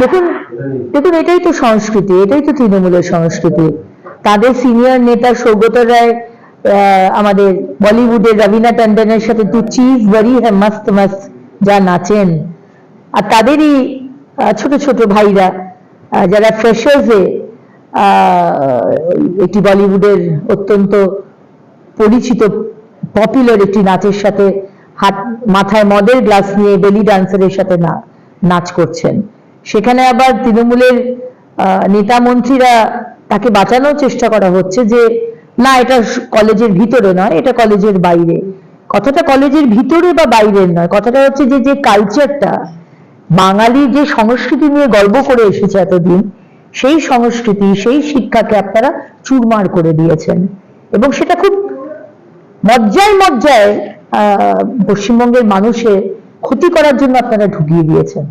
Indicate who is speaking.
Speaker 1: দেখুন দেখুন, এটাই তো সংস্কৃতি, এটাই তো তৃণমূলের সংস্কৃতি। তাদের সিনিয়র নেতা সৌগত রায় আমাদের বলিউডের রবিনা টন্ডনের সাথে তু চিজ বড়ি হ্যাঁ মস্ত মস্ত যা নাচেন। আর তাদেরই ছোট ছোট ভাইরা যারা ফ্রেশার্সে একটি বলিউডের অত্যন্ত পরিচিত পপুলার একটি নাচের সাথে হাত, মাথায় মদের গ্লাস নিয়ে বেলি ডান্সারের সাথে না, নাচ করছেন। সেখানে আবার তৃণমূলের নেতা মন্ত্রীরা তাকে বাঁচানোর চেষ্টা করা হচ্ছে যে না এটা কলেজের ভিতরে নয় এটা কলেজের বাইরে। কথাটা কলেজের ভিতরে বা বাইরের নয় কথাটা হচ্ছে যে যে কালচারটা বাঙালি যে সংস্কৃতি নিয়ে গর্ব করে এসেছে এতদিন সেই সংস্কৃতি সেই শিক্ষাকে আপনারা চুরমার করে দিয়েছেন। এবং সেটা খুব মজ্জায় মজ্জায় আহ, পশ্চিমবঙ্গের মানুষের ক্ষতি করার জন্য আপনারা ঢুকিয়ে দিয়েছেন।